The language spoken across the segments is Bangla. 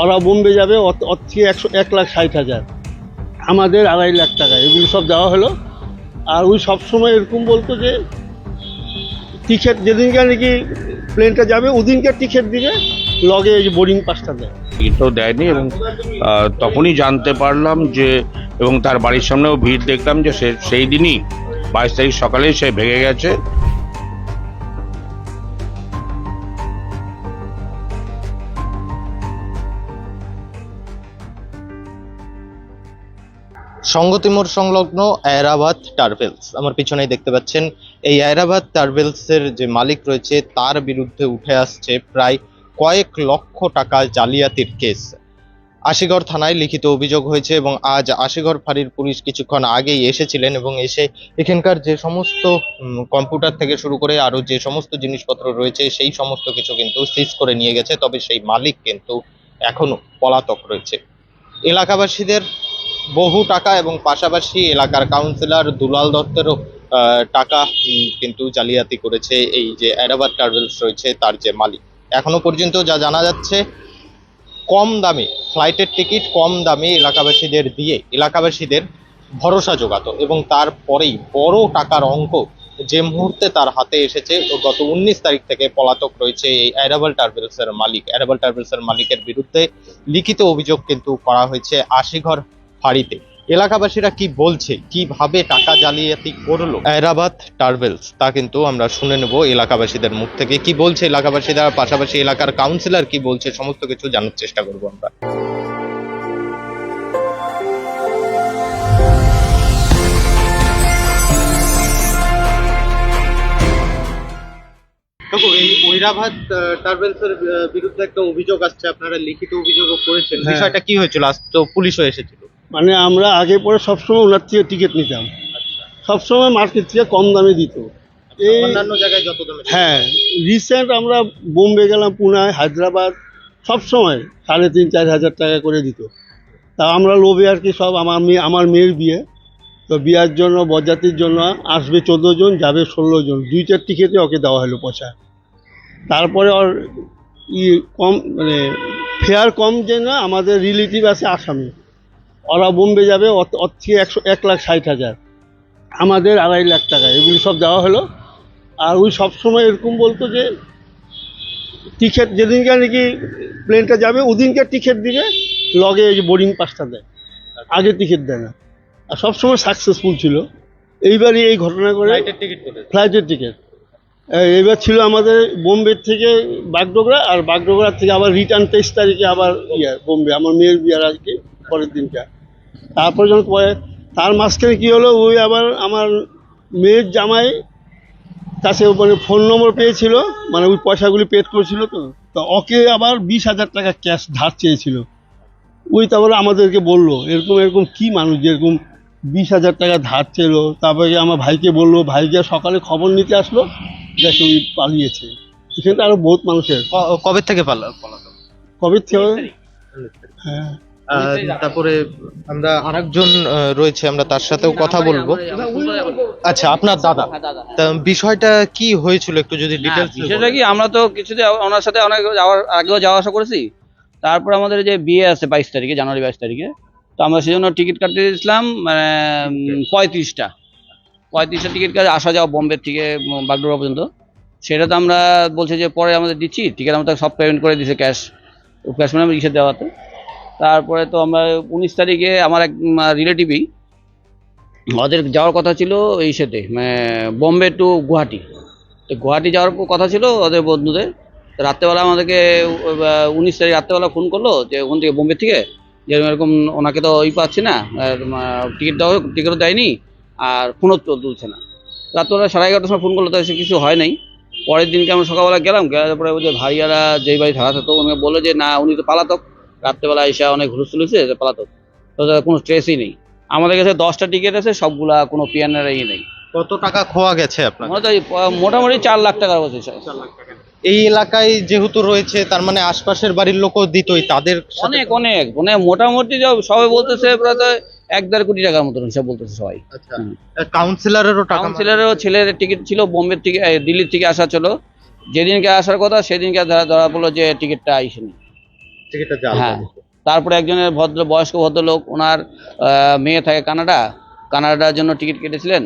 ওরা বোম্বে যাবে ওর থেকে একশো, এক লাখ ষাট হাজার। আমাদের আড়াই লাখ টাকা, এগুলো সব দেওয়া হলো। আর ওই সবসময় এরকম বলতো যে, টিকিট যেদিনকে নাকি প্লেনটা যাবে, ওদিনকে টিকিট দিবে লগে বোর্ডিং পাসটা দেয়। টিকিটও দেয়নি এবং তখনই জানতে পারলাম যে, এবং তার বাড়ির সামনেও ভিড় দেখলাম যে সে, সেই দিনই বাইশ তারিখ সকালেই সে ভেঙে গেছে। মোড় সংলগ্ন আয়রাবাদ টার্ভেলস আমার পিছনেই দেখতে পাচ্ছেন, এই আয়রাবাদ টার্ভেলস এর যে মালিক রয়েছে, তার বিরুদ্ধে উঠে আসছে প্রায় কয়েক লক্ষ টাকা জালিয়াতির কেস। আশিগড় থানায় লিখিত অভিযোগ হয়েছে এবং আজ আশিগড় ফাঁড়ির পুলিশ কিছুক্ষণ আগেই এসেছিলেন এবং এসে এখানকার যে সমস্ত কম্পিউটার থেকে শুরু করে আরও যে সমস্ত জিনিসপত্র রয়েছে, সেই সমস্ত কিছু কিন্তু সিজ করে নিয়ে গেছে, তবে সেই মালিক কিন্তু এখনও পলাতক রয়েছে। এলাকাবাসীদের বহু টাকা এবং পাশাপাশি এলাকার কাউন্সিলর দুলাল দত্তেরও টাকা কিন্তু জালিয়াতি করেছে এই যে অ্যাডাবার ট্রাভেলস রয়েছে তার যে মালিক। এখনও পর্যন্ত যা জানা যাচ্ছে, কম দামে ফ্লাইটের টিকিট কম দামে এলাকাবাসীদের দিয়ে, এলাকাবাসীদের ভরসা জোগাতো এবং তারপরেই বড় টাকার অঙ্ক যে মুহূর্তে তার হাতে এসেছে গত উনিশ তারিখ থেকে পলাতক রয়েছে এই অ্যাডাবল টার্ভেলস এর মালিক। অ্যাডাবল টার্ভেলস এর মালিকের বিরুদ্ধে লিখিত অভিযোগ কিন্তু করা হয়েছে। আশিঘর ফাঁড়িতে। এলাকাবাসীরা কি বলছে কীভাবে টাকা জালিয়াতি করল? আয়রাবাদ টার্ভেলস তা কিন্তু আমরা শুনে নেব এলাকাবাসীদের মুখ থেকে। কি বলছে এলাকাবাসীরা? পাশাপাশি এলাকার কাউন্সিলর কি বলছে? সমস্ত কিছু জানার চেষ্টা করব আমরা। দেখো এই ঐরাবাদ টার্ভেলস বিরুদ্ধে একটা অভিযোগ আসছে। আপনারা লিখিত অভিযোগও করেছেন। হ্যাঁ। বিষয়টা কি হয়েছিল? আজ তো পুলিশও এসেছিল। মানে আমরা আগে পরে সবসময় ওনার থেকে টিকিট নিতাম। সবসময় মার্কেট থেকে কম দামে দিত। এই অন্যান্য জায়গায় যত দামে হ্যাঁ রিসেন্ট আমরা বোম্বে গেলাম পুনে হায়দ্রাবাদ সবসময় সাড়ে তিন চার হাজার টাকা করে দিত। তা আমরা লোভে আর কি সব আমার মেয়ে আমার মেয়ের বিয়ে। তো বিয়ার জন্য বরযাত্রীর জন্য আসবে চোদ্দ জন যাবে ষোলো জন। দুইটার টিকিটে ওকে দেওয়া হলো পচা। তারপরে ওর ই কম মানে ফেয়ার কম যে না আমাদের রিলেটিভ আছে আসামি। ওরা বোম্বে যাবে ওর- থেকে একশো এক লাখ ষাট হাজার। আমাদের আড়াই লাখ টাকা এগুলি সব দেওয়া হলো। আর ওই সবসময় এরকম বলতো যে টিকিট যেদিনকে নাকি প্লেনটা যাবে ওদিনকে টিকিট দিবে লগে এই যে বোর্ডিং পাসটা দেয়। আগে টিকিট দেয় না। আর সবসময় সাকসেসফুল ছিল। এইবারই এই ঘটনা করে ফ্লাইটের টিকিট করে ফ্লাইটের টিকিট। এবার ছিল আমাদের বোম্বে থেকে বাগডোগরা আর বাগডোগরা থেকে আবার রিটার্ন তেইশ তারিখে আবার ইয়ে বোম্বে। আমার মেয়ের বিয়ার আজকে পরের দিনটা তারপর যখন পরে তার মাঝখানে কী হলো? ওই আবার আমার মেয়ের জামাই কাছে মানে ফোন নম্বর পেয়েছিল মানে ওই পয়সাগুলি পেড করেছিল তো। তো ওকে আবার বিশ হাজার টাকা ক্যাশ ধার চেয়েছিল। ওই তারপরে আমাদেরকে বলল এরকম এরকম কি মানুষ যে এরকম বিশ হাজার টাকা ধার ছিল তারপরে আমার ভাইকে বলল ভাইকে সকালে খবর নিতে আসলো দেখে ওই পালিয়েছে। এখানে তো আরও বহুত মানুষের। কবে থেকে পালা? কবে থেকে? হ্যাঁ। তারপরে আমরা আরেকজন রয়েছে আমরা তার সাথেও কথা বলব। আচ্ছা আপনার দাদা বিষয়টা কি হয়েছিল একটু যদি ডিটেলস বিষয়টা কি আমরা তো কিছুদিন ওনার সাথে অনেক যাওয়ার আগেও যাওয়া আসা করেছি। তারপর আমাদের যে বিয়ে আছে বাইশ তারিখে জানুয়ারি বাইশ তারিখে তো আমরা সেজন্য টিকিট কাটতে দিয়েছিলাম মানে পঁয়ত্রিশটা। পঁয়ত্রিশটা টিকিট কাটে আসা যাওয়া বোম্বে থেকে উম, বাগডোগরা পর্যন্ত। সেটা তো আমরা বলছে যে পরে আমাদের দিচ্ছি টিকিট আমাদের সব পেমেন্ট করে দিছে ক্যাশ ক্যাশ মানে ইসে দেওয়াতে। তারপরে তো আমরা উনিশ তারিখে আমার এক রিলেটিভই ওদের যাওয়ার কথা ছিল এই সাথে মানে বোম্বে টু গুয়াহাটি। তো গুয়াহাটি যাওয়ার কথা ছিল ওদের বন্ধুদের। রাত্রেবেলা আমাদেরকে উনিশ তারিখ রাত্রেবেলা ফোন করল যে ওখান থেকে বোম্বে থেকে, যে এরকম ওনাকে তো ওই পাচ্ছি না টিকিট দেওয়া টিকিটও দেয়নি, আর ফোনও তুলছে না। রাত্রেবেলা সাড়ে এগারোটার সময় ফোন করল, তো সে কিছু হয় নাই। পরের দিনকে আমরা সকালবেলা গেলাম, গেলার পরে ওই যে ভাইয়ারা যেই বাড়ি থাকা থাকতো, ওনাকে বলল যে, না, উনি তো পালাতক। রাত্রেবেলা এসে অনেক হুলস্থুল হয়েছে যে পালাতক তো কোনো স্ট্রেসই নেই। আমাদের কাছে দশটা টিকিট আছে সবগুলা কোনো পিয়ানের ই নেই। কত টাকা খোয়া গেছে আপনার মোটামুটি চার লাখ টাকার স্যার। এই এলাকায় যেহেতু রয়েছে তার মানে আশপাশের বাড়ির লোকও দিতই তাদের অনেক অনেক। মানে মোটামুটি সবাই বলতেছে প্রায় এক দেড় কোটি টাকার মতন হিসাব বলতেছে সবাই। আচ্ছা। কাউন্সিলরেরও টাকা কাউন্সিলরেরও ছেলের টিকিট ছিল বোম্বের থেকে দিল্লির থেকে আসা ছিল যেদিনকে আসার কথা সেদিনকে ধরা ধরা পড়ল যে টিকিটটা আইসেনি। হ্যাঁ। তারপরে একজনের ভদ্র বয়স্ক ভদ্রলোক ওনার মেয়ে থাকে কানাডা। কানাডার জন্য টিকিট কেটেছিলেন।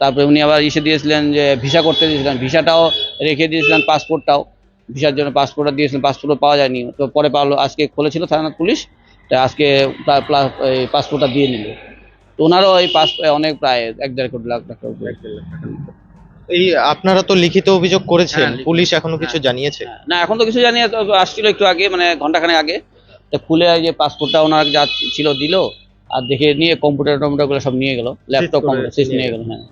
তারপরে উনি আবার ইসে দিয়েছিলেন যে ভিসা করতে দিয়েছিলেন। ভিসাটাও রেখে দিয়েছিলেন পাসপোর্টটাও। ভিসার জন্য পাসপোর্টটা দিয়েছিলেন পাসপোর্টও পাওয়া যায়নি। তো পরে পাওয়ালো আজকে খুলেছিল থানা পুলিশ তা আজকে পাসপোর্টটা দিয়ে নিল। তো ওনারও এই পাস অনেক প্রায় এক দেড় কোটি লাখ টাকা। এই আপনারা তো লিখিত অভিযোগ করেছেন হ্যাঁ, লিখিত। পুলিশ এখনও কিছু জানিয়েছে? না এখন তো কিছু জানি না, তো আসছিল একটু আগে মানে ঘন্টাখানেক আগে। তো খুলে যে পাসপোর্টটা ওনার যা ছিল দিল আর দেখে নিয়ে কম্পিউটার টম্পিউটারগুলো সব নিয়ে গেল ল্যাপটপ করে কম্পিউটার শেষ নিয়ে নিয়ে গেল হ্যাঁ।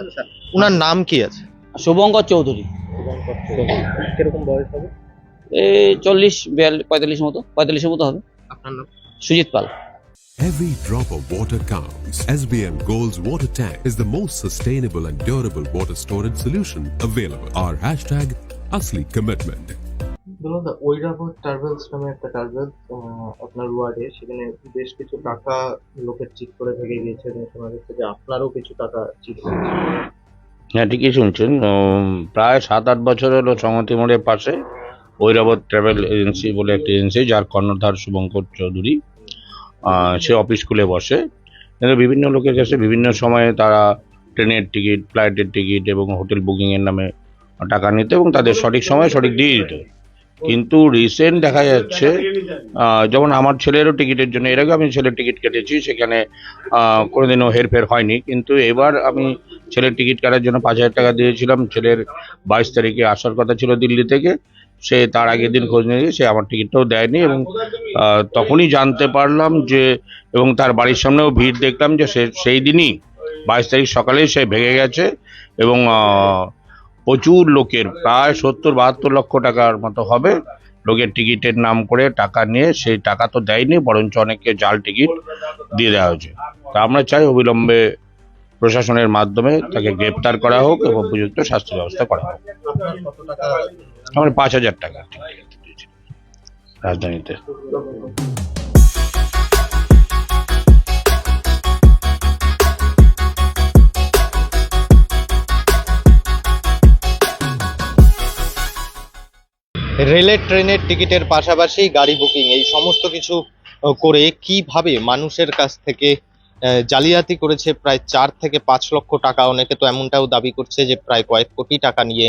আচ্ছা ওনার নাম কি আছে? শুভঙ্কর চৌধুরী। কীরকম বয়স হবে? এই চল্লিশ বিয়াল্লিশ পঁয়তাল্লিশ মতো পঁয়তাল্লিশের মতো হবে। আপনার নাম? সুজিত পাল। Every drop of water counts. SBM Gold's water tank is the most sustainable and durable water storage solution available. Our hashtag Asli Commitment. বলুন দা ঐরাবত ট্রাভেলস নামে একটা ট্রাভেলস আপনার ওয়ার্ডে সেখানে বেশ কিছু টাকা লোকের চিট করে থেকে গিয়েছে এবং শোনা যাচ্ছে যে আপনারও কিছু টাকা চিট হয়েছে হ্যাঁ ঠিকই শুনছেন প্রায় সাত আট বছর হলো সংহতি মোড়ের পাশে ঐরাবত ট্রাভেল এজেন্সি বলে একটা এজেন্সি যার কর্ণধার শুভঙ্কর চৌধুরী সে অফিস খুলে বসে। কিন্তু বিভিন্ন লোকের কাছে বিভিন্ন সময়ে তারা ট্রেনের টিকিট ফ্লাইটের টিকিট এবং হোটেল বুকিংয়ের নামে টাকা নিত এবং তাদের সঠিক সময়ে সঠিক দিয়ে দিত। কিন্তু রিসেন্ট দেখা যাচ্ছে যেমন আমার ছেলেরও টিকিটের জন্য, এর আগে আমি ছেলের টিকিট কেটেছি, সেখানে কোনোদিনও হেরফের হয়নি। কিন্তু এবার আমি ছেলের টিকিট কাটার জন্য পাঁচ হাজার টাকা দিয়েছিলাম। ছেলের বাইশ তারিখে আসার কথা ছিল দিল্লি থেকে। সে তার আগের দিন খোঁজ নিয়ে সে আমার টিকিটটাও দেয়নি এবং তখনই জানতে পারলাম যে, এবং তার বাড়ির সামনেও ভিড় দেখলাম যে সে, সেই দিনই বাইশ তারিখ সকালে সে ভেঙে গেছে এবং প্রচুর লোকের, প্রায় সত্তর বাহাত্তর লক্ষ টাকার মতো হবে লোকের টিকিটের নাম করে টাকা নিয়ে, সেই টাকা তো দেয়নি, বরঞ্চ অনেককে জাল টিকিট দিয়ে দেওয়া হয়েছে। তা আমরা চাই অবিলম্বে প্রশাসনের মাধ্যমে তাকে গ্রেপ্তার করা হোক এবং উপযুক্ত শাস্তি ব্যবস্থা করা হোক। আমার পাঁচ হাজার টাকা। রাজধানীতে। রেলের ট্রেনের টিকিটের পাশাপাশি গাড়ি বুকিং, এই সমস্ত কিছু করে কীভাবে মানুষের কাছ থেকে জালিয়াতি করেছে প্রায় চার থেকে পাঁচ লক্ষ টাকা। অনেকে তো এমনটাও দাবি করছে যে প্রায় কয়েক কোটি টাকা নিয়ে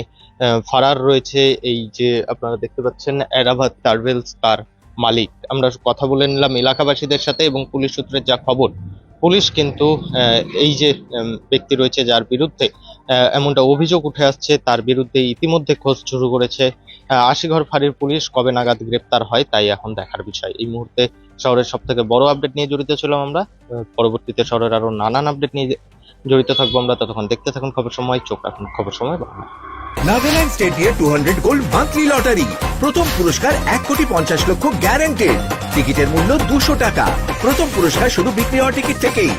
ফারার রয়েছে এই যে আপনারা দেখতে পাচ্ছেন, এরাভাত ট্রাভেলস তার মালিক। আমরা কথা বলে নিলাম এলাকাবাসীদের সাথে এবং পুলিশ সূত্রের যা খবর, পুলিশ কিন্তু এই যে ব্যক্তি রয়েছে যার বিরুদ্ধে এমনটা অভিযোগ উঠে আসছে, তার বিরুদ্ধে ইতিমধ্যে খোঁজ শুরু করেছে। আশিঘর ফাঁড়ির পুলিশ কবে নাগাদ গ্রেপ্তার হয় তাই এখন দেখার বিষয়। এই মুহূর্তে শহরের সব থেকে বড় আপডেট নিয়ে জড়িত ছিলাম আমরা। পরবর্তীতে শহরের আরও নানান আপডেট নিয়ে জড়িত থাকব আমরা। ততক্ষণ দেখতে থাকুন খবর সময়, চোখ রাখুন খবর সময়। নাগাল্যান্ড স্টেট দিয়ে two hundred gold monthly lottery প্রথম পুরস্কার এক কোটি পঞ্চাশ লক্ষ গ্যারান্টেড টিকিটের মূল্য দুশো টাকা। প্রথম পুরস্কার শুধু বিক্রি হওয়া টিকিট থেকেই।